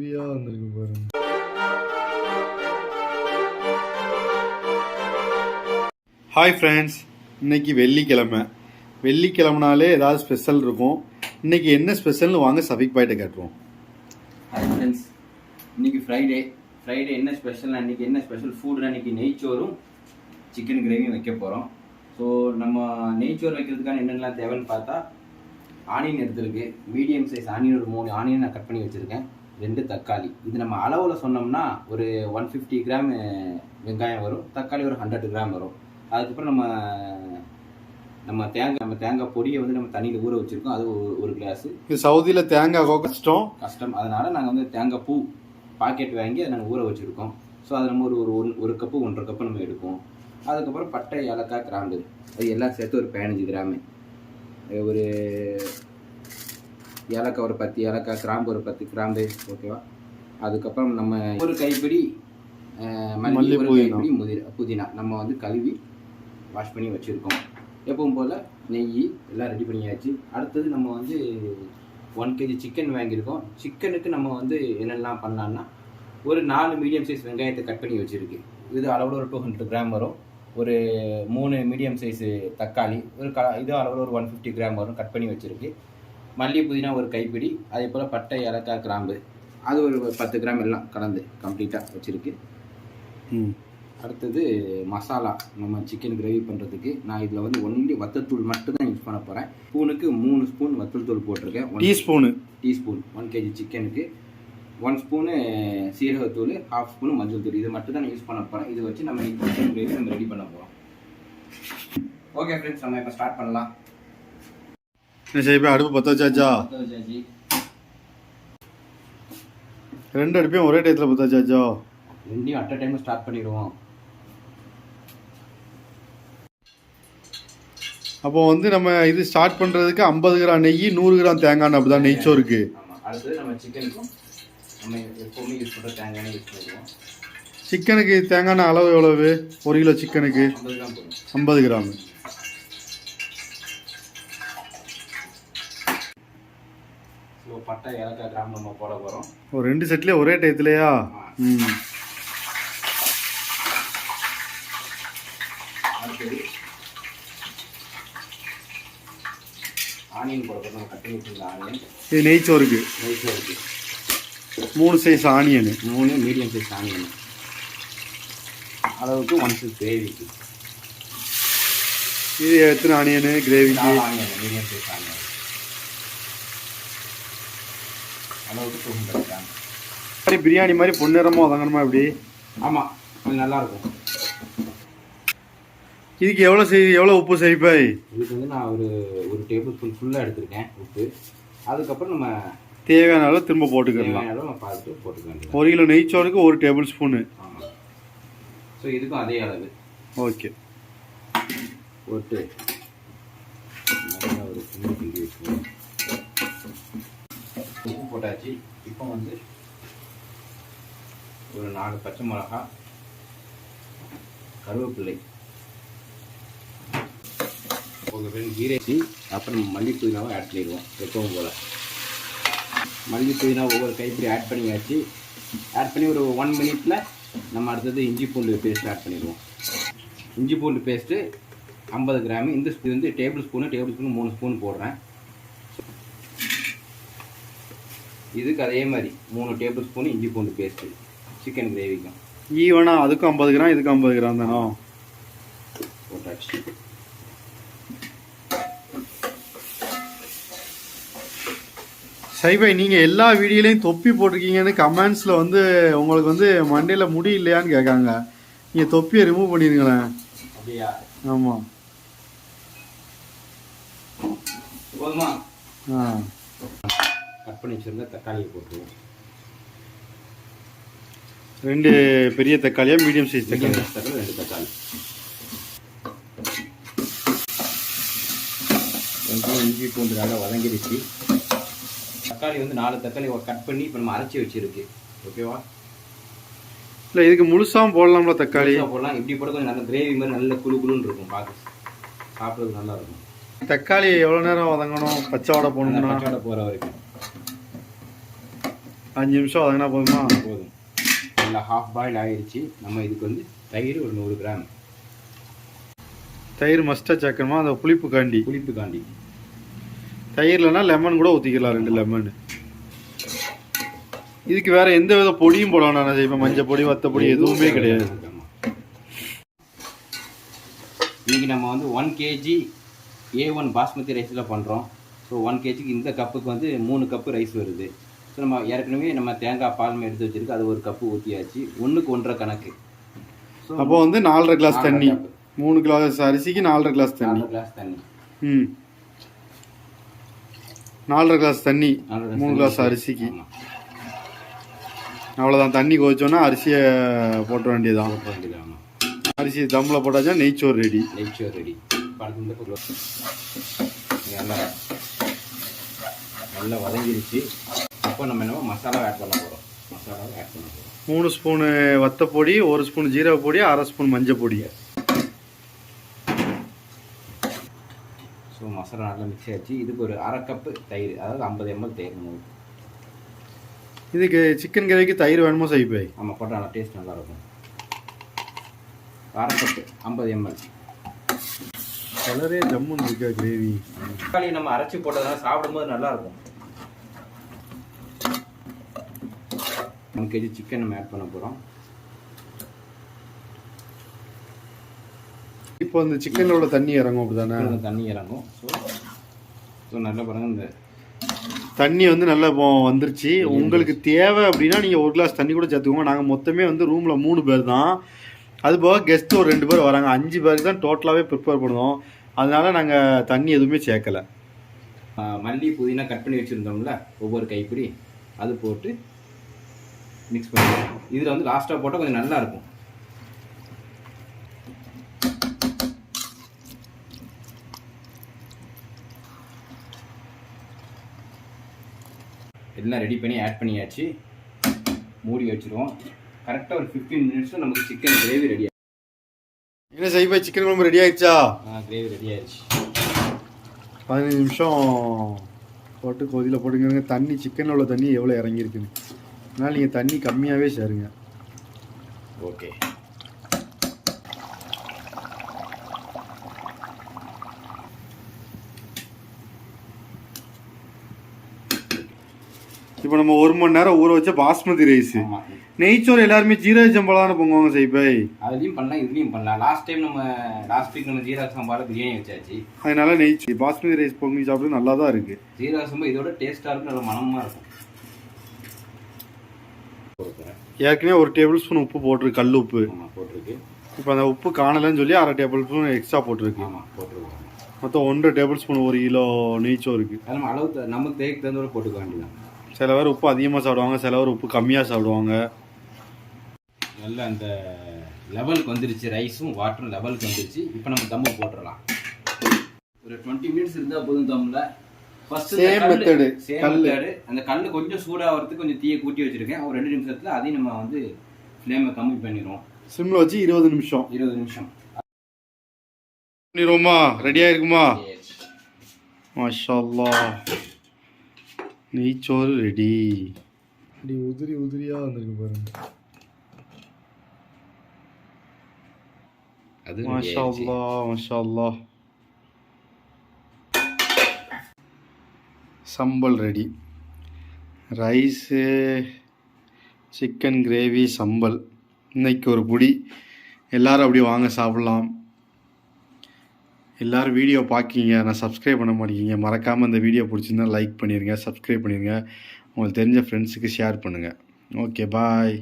ஹெவியா வந்திருக்கு பாருங்க ஹாய் ஃப்ரெண்ட்ஸ் இன்னைக்கு வெள்ளிக்கிழமை. வெள்ளிக்கிழமைனாலே ஏதாவது ஸ்பெஷல் இருக்கும். இன்னைக்கு என்ன ஸ்பெஷல்னு வாங்க சபிக் பாய்ட்ட கேட்டுருவோம். ஹாய் ஃப்ரெண்ட்ஸ் இன்னைக்கு ஃப்ரைடே ஃப்ரைடே என்ன ஸ்பெஷல் அன்னைக்கு என்ன ஸ்பெஷல் ஃபுட் அன்னைக்கு நெய்ச்சோறும் சிக்கன் கிரேவியும் வைக்க போகிறோம் ஸோ நம்ம நெய்ச்சோறு வைக்கிறதுக்கான என்னென்னலாம் தேவைன்னு பார்த்தா ஆனியன் எடுத்திருக்கு. மீடியம் சைஸ் ஆனியன் ஒரு மூணு ஆனியன் நான் கட் பண்ணி வச்சுருக்கேன். ரெண்டு தக்காளி. இது நம்ம அளவில் சொன்னோம்னா ஒரு ஒன் ஃபிஃப்டி கிராம் வெங்காயம் வரும். தக்காளி ஒரு ஹண்ட்ரட் கிராம் வரும். அதுக்கப்புறம் நம்ம நம்ம தேங்காய் நம்ம தேங்காய் பொடியை வந்து நம்ம தண்ணியில் ஊற வச்சுருக்கோம். அது ஒரு- கிளாஸு இது சவுதியில் தேங்காய் கஷ்டம். கஷ்டம். அதனால நாங்கள் வந்து தேங்காய் பூ பாக்கெட் வாங்கி அதை நாங்கள் ஊற வச்சுருக்கோம். ஸோ அது நம்ம ஒரு ஒரு ஒன் ஒரு கப்பு ஒன்றரை கப்பு நம்ம எடுப்போம். அதுக்கப்புறம் பட்டை ஏலக்காய் கிராம்பு. அது எல்லாம் சேர்த்து ஒரு பதினஞ்சு கிராமு ஒரு ஏலக்காய் ஒரு பத்து ஏலக்காய் கிராம்பு ஒரு பத்து கிராம்பு ஓகேவா அதுக்கப்புறம் நம்ம ஒரு கைப்பிடி மல்லி ஒரு புதினா. கைப்பிடி முதிர புதினா. நம்ம வந்து கழுவி வாஷ் பண்ணி வச்சுருக்கோம். எப்பவும் போல் நெய் எல்லாம் ரெடி பண்ணியாச்சு. அடுத்தது நம்ம வந்து ஒன் கேஜி சிக்கன் வாங்கியிருக்கோம். சிக்கனுக்கு நம்ம வந்து என்னெல்லாம் பண்ணலான்னா ஒரு நாலு மீடியம் சைஸ் வெங்காயத்தை கட் பண்ணி வச்சுருக்கு. இது அளவில் ஒரு டூ ஹண்ட்ரட் கிராம் வரும். ஒரு மூணு மீடியம் சைஸு தக்காளி ஒரு க இது அளவில் ஒரு ஒன் ஃபிஃப்டி கிராம் வரும். கட் பண்ணி வச்சுருக்கு. மல்லி புதினா ஒரு கைப்பிடி அதே போல் பட்டை ஏலக்காய் கிராம்பு. அது ஒரு பத்து கிராம் எல்லாம் கலந்து கம்ப்ளீட்டாக வச்சுருக்கு. ம். அடுத்தது மசாலா. நம்ம சிக்கன் கிரேவி பண்ணுறதுக்கு நான் இதில் வந்து ஒன்லி வத்தத்தூள் மட்டும் தான் யூஸ் பண்ண போகிறேன் ஸ்பூனுக்கு மூணு ஸ்பூன் வத்தல் தூள் போட்டிருக்கேன். One teaspoon. Teaspoon. One kg சிக்கனுக்கு ஒன் ஸ்பூனு சீரகத்தூள் ஹாஃப் ஸ்பூன் மஞ்சள் தூள். இது மட்டும் தான் யூஸ் பண்ண போகிறேன் இது வச்சு நம்ம சிக்கன் கிரேவி நம்ம ரெடி பண்ண போகிறோம் ஓகே ஃப்ரெண்ட்ஸ் நம்ம இப்போ ஸ்டார்ட் பண்ணலாம். என்ன சரி போய் அடுப்பு பற்ற வச்சாச்சா. ரெண்டு அடுப்பையும் ஒரே டயத்தில் பற்ற வச்சாச்சா? ரெண்டையும் அட் டைம் ஸ்டார்ட் பண்ணிடுவோம். அப்போ வந்து நம்ம இது ஸ்டார்ட் பண்ணுறதுக்கு ஐம்பது கிராம் நெய் நூறு கிராம் தேங்காய் அப்படி தான் நெய்ச்சோருக்கு அடுத்தது நம்ம சிக்கனுக்கும் நம்ம எப்போவுமே யூஸ் பண்ணுற தேங்காய் யூஸ் சிக்கனுக்கு தேங்காய் அளவு எவ்வளவு? ஒரு கிலோ சிக்கனுக்கு ஐம்பது கிராம் போதும் ஐம்பது கிராம் ஸோ பட்டை ஏலக்காய் கிராம் நம்ம போட போகிறோம் ஒரு ரெண்டு செட்லேயே ஒரே டயத்துலையா? ம். அடுத்தது ஆனியன் போட போகிறோம் நம்ம கட் பண்ணி வச்சிருந்த ஆனியன். இது நெய்ச்சோருக்கு நைஸாக இருக்குது மூணு சைஸ் ஆனியனு. மூணு மீடியம் சைஸ் ஆனியன். அளவுக்கு ஒன் சிக்ஸ் கிரேவிக்கு இது எத்தனை ஆனியனு? கிரேவிக்கு நாலு ஆனியன் மீடியம் சைஸ் ஆனியன். அளவுக்கு கிராம் மாதிரி பிரியாணி மாதிரி பொன்னிறமா வதங்கணுமா இப்படி? ஆமாம் நல்லாயிருக்கும் இதுக்கு எவ்வளோ செய் எவ்வளோ உப்பு செய்ப்பாய் இதுக்கு வந்து நான் ஒரு ஒரு டேபிள் ஸ்பூன் ஃபுல்லாக எடுத்திருக்கேன் உப்பு. அதுக்கப்புறம் நம்ம தேவையான அளவு திரும்ப போட்டுக்கலாம் தேவையான அளவு நம்ம பார்த்துட்டு போட்டுக்க வேண்டியது ஒரு கிலோ நெய்ச்சோருக்கு ஒரு டேபிள் ஸ்பூனு ஸோ இதுக்கும் அதே அளவு. ஓகே போட்டு நல்லா ஒரு கிண்டி கிண்டி வச்சுக்கணும் உப்பு போட்டாச்சு. இப்போ வந்து ஒரு நாலு பச்சை மிளகா கருவேப்பிள்ளை உங்கள் பேர் அப்புறம் மல்லி புதினாவும் ஆட் பண்ணிடுவோம். எப்பவும் போல். மல்லி புதினா ஒவ்வொரு கைப்பிடி ஆட் பண்ணியாச்சு. ஆட் பண்ணி ஒரு ஒன் மினிட்ல நம்ம அடுத்தது இஞ்சி பூண்டு பேஸ்ட் ஆட் பண்ணிடுவோம். இஞ்சி பூண்டு பேஸ்ட்டு ஐம்பது கிராம். இந்த இது வந்து டேபிள் ஸ்பூனு டேபிள் ஸ்பூனு மூணு ஸ்பூன் போடுறேன். இதுக்கு அதே மாதிரி மூணு டேபிள் ஸ்பூன் இஞ்சி பூண்டு பேஸ்ட்டு சிக்கன் கிரேவிக்கும் ஈவனா அதுக்கும் ஐம்பது கிராம் இதுக்கும் ஐம்பது கிராம் தானோ? போட்டாச்சு சைபாய் நீங்கள் எல்லா வீடியோலையும் தொப்பி போட்டிருக்கீங்கன்னு கமெண்ட்ஸில் வந்து உங்களுக்கு வந்து மண்டையில் முடி இல்லையான்னு கேட்காங்க. நீங்கள் தொப்பியை ரிமூவ் பண்ணிடுங்களேன் அப்படியா? ஆமாம் போதுமா? ஆ. கட் பண்ணி வச்சிருந்த தக்காளியை போட்டுருவோம். ரெண்டு பெரிய தக்காளியா மீடியம் சைஸ் தக்காளி? தக்காளி ரெண்டு தக்காளி. கொஞ்சம் இஞ்சி பூண்டு நல்லா வதங்கிடுச்சு தக்காளி வந்து நாலு தக்காளி கட் பண்ணி இப்போ நம்ம அரைச்சி வச்சிருக்கு. ஓகேவா இல்லை இதுக்கு முழுசாவும் போடலாம்ல தக்காளி? போடலாம். இப்படி போட கொஞ்சம் நல்ல கிரேவி மாதிரி நல்ல குழு குழுன்னு இருக்கும். பார்க்க சாப்பிட்றது நல்லா இருக்கும். தக்காளி எவ்வளோ நேரம் வதங்கணும்? பச்சை வடை அந்த போகணும்னா பச்சோட போகிற வரைக்கும். அஞ்சு நிமிஷம் வதங்கினா போதுமா? போதும். நல்லா ஹாஃப் பாயில் ஆயிடுச்சு நம்ம இதுக்கு வந்து தயிர் ஒரு நூறு கிராம். தயிர் மஸ்ட்டாக சேர்க்கணுமா அந்த புளிப்பு காண்டி. புளிப்பு காண்டி. தயிர்லனா லெமன் கூட ஊற்றிக்கலாம் ரெண்டு லெமன் இதுக்கு வேற எந்த வித பொடியும் போட வேணாம் நான் செய்வேன் மஞ்சள் பொடி வத்த பொடி எதுவுமே கிடையாது. ஆமா. இன்னைக்கு நம்ம வந்து one kg A one basmati ரைஸில் பண்ணுறோம் ஸோ ஒன் கேஜிக்கு இந்த கப்புக்கு வந்து மூணு கப்பு ரைஸ் வருது. ஸோ நம்ம ஏற்கனவே நம்ம தேங்காய் பால் எடுத்து வச்சிருக்கு. அது ஒரு கப்பு ஊற்றியாச்சு ஒன்றுக்கு ஒன்றரை கணக்கு. அப்போ வந்து நாலரை கிளாஸ் தண்ணி. மூணு கிளாஸ் அரிசிக்கு நாலரை கிளாஸ் தண்ணி. கிளாஸ் தண்ணி. ம். நாலரை கிளாஸ் தண்ணி. மூணு. கிளாஸ் அரிசிக்கு. அவ்வளோதான் தண்ணி கொதிச்சோன்னா அரிசியை போட்ட வேண்டியதுதான். போட்டு வேண்டியது, ஆமா. அரிசி தம்மில் போட்டாச்சா நெய்ச்சோறு ரெடி. நெய் சோறு ரெடி நல்லா நல்லா வதங்கிருச்சு. அப்போ நம்ம என்ன மசாலா ஆட் பண்ண போகிறோம் மசாலாவை ஆட் பண்ண போகிறோம் மூணு ஸ்பூனு வத்தப்பொடி ஒரு ஸ்பூன் ஜீரக பொடி அரை ஸ்பூன் மஞ்சள் பொடி. ஸோ மசாலா நல்லா மிக்ஸ் ஆச்சு இதுக்கு ஒரு அரை கப்பு தயிர் அதாவது ஐம்பது எம்எல் தயிர் நம்ம இதுக்கு சிக்கன் கிரேவிக்கு தயிர் வேணுமோ செய்ப்பே ஆமாம் போட்டால் நல்லா டேஸ்ட் நல்லா இருக்கும். அரை கப்பு ஐம்பது எம்எல் கலரே ஜம்முன்னு இருக்கா கிரேவி? தக்காளி நம்ம அரைச்சி போட்டதுனால சாப்பிடும்போது நல்லா ஒன் கேஜி சிக்கன் நம்ம ஆட் பண்ண போகிறோம் இப்போ அந்த சிக்கனில் உள்ள தண்ணி இறங்கும் அப்படிதானே? தண்ணி இறங்கும். ஸோ ஸோ நல்லா பாருங்க இந்த தண்ணி வந்து நல்லா இப்போ வந்துருச்சு. உங்களுக்கு தேவை அப்படின்னா நீங்கள் ஒரு கிளாஸ் தண்ணி கூட சேர்த்துக்கோங்க. நாங்கள் மொத்தமே வந்து ரூமில் மூணு பேர் தான். அது போக கெஸ்ட் ஒரு ரெண்டு பேர் வராங்க. அஞ்சு பேருக்கு தான் டோட்டலாகவே ப்ரிப்பேர் பண்ணுவோம். அதனால நாங்கள் தண்ணி எதுவுமே சேர்க்கல. மல்லி புதினா கட் பண்ணி வச்சுருந்தோம்ல ஒவ்வொரு கைப்பிடி. அது போட்டு மிக்ஸ் பண்ணி. இதில் வந்து லாஸ்ட்டாக போட்டால் கொஞ்சம் நல்லா இருக்கும். எல்லாம் ரெடி பண்ணி ஆட் பண்ணியாச்சு. மூடி வச்சுருவோம். கரெக்டாக ஒரு ஃபிஃப்டீன் மினிட்ஸில் நமக்கு சிக்கன் கிரேவி ரெடி என்ன செய்ப்பா சிக்கன் குழம்பு ரெடி ஆயிடுச்சா? கிரேவி ரெடி ஆயிடுச்சு. பதினஞ்சு நிமிஷம் போட்டு கொதியில் போட்டுங்க. தண்ணி சிக்கனில் உள்ள தண்ணி எவ்வளோ இறங்கியிருக்குன்னு. அதனால் நீங்கள் தண்ணி கம்மியாகவே சேருங்க. ஓகே. இப்போ நம்ம ஒரு மணி நேரம் ஊற வச்ச பாஸ்மதி ரைஸ். நெய்ச்சோறு எல்லாருமே ஜீரக சம்பளம் பொங்குவாங்க செய்ப்பை அதுலேயும் பண்ணலாம் இதுலேயும் பண்ணலாம். லாஸ்ட் டைம் நம்ம லாஸ்ட் வீக் நம்ம ஜீரக சம்பாவில் பிரியாணி வச்சாச்சு. அதனால நெய் பாஸ்மதி ரைஸ் பொங்கி சாப்பிட்டு நல்லா தான் இருக்கு. ஜீரக சம்பா இதோட டேஸ்ட்டாக இருக்கும் நல்ல மனமாக இருக்கும். கொடுக்குறேன் ஏற்கனவே ஒரு டேபிள் ஸ்பூன் உப்பு போட்டிருக்கு கல் உப்பு. ஆமாம் போட்டிருக்கு. இப்போ அந்த உப்பு காணலன்னு சொல்லி அரை டேபிள் ஸ்பூன் எக்ஸ்ட்ரா போட்டிருக்கு. ஆமாம் போட்டிருக்கோம். மொத்தம் ஒன்றரை டேபிள் ஸ்பூன் ஒரு கிலோ நெய்ச்சோறுக்கு அது நம்ம அளவு நமக்கு தேவைக்கு தகுந்த போட்டுக்க வேண்டியதான் சில பேர் உப்பு அதிகமாக சாப்பிடுவாங்க சில பேர் உப்பு கம்மியாக சாப்பிடுவாங்க. நல்ல அந்த லெவலுக்கு வந்துருச்சு ரைஸும் வாட்டரும் லெவலுக்கு வந்துருச்சு. இப்போ நம்ம தம்மு போட்டுடலாம். ஒரு டுவெண்ட்டி மினிட்ஸ் இருந்தால் போதும் தம்மில். Same method. சேம் கல்லு. மெத்தடு அந்த கல் கொஞ்சம் சூடாகிறதுக்கு கொஞ்சம் தீயை கூட்டி வச்சிருக்கேன். ஒரு ரெண்டு நிமிஷத்தில் அதையும் நம்ம வந்து ஃப்ளேமை கம்மி பண்ணிடுவோம் சிம்மில் வச்சு இருபது நிமிஷம். இருபது நிமிஷம். பண்ணிடுவோமா? ரெடியாக இருக்குமா மாஷா அல்லாஹ். நெய்ச்சோறு ரெடி இப்படி உதிரி உதிரியாக வந்திருக்கு பாருங்க. அது மாஷா அல்லாஹ் மாஷா அல்லாஹ் சம்பல் ரெடி. ரைஸு சிக்கன் கிரேவி சம்பல். இன்றைக்கி ஒரு புடி. எல்லாரும் அப்படி வாங்க சாப்பிட்லாம். எல்லோரும் வீடியோ பார்க்கிங்க. நான் சப்ஸ்கிரைப் பண்ண மாட்டேங்கிங்க மறக்காமல் இந்த வீடியோ பிடிச்சிருந்தா லைக் பண்ணிடுங்க சப்ஸ்கிரைப் பண்ணிடுங்க உங்களுக்கு தெரிஞ்ச ஃப்ரெண்ட்ஸுக்கு ஷேர் பண்ணுங்கள் ஓகே பாய்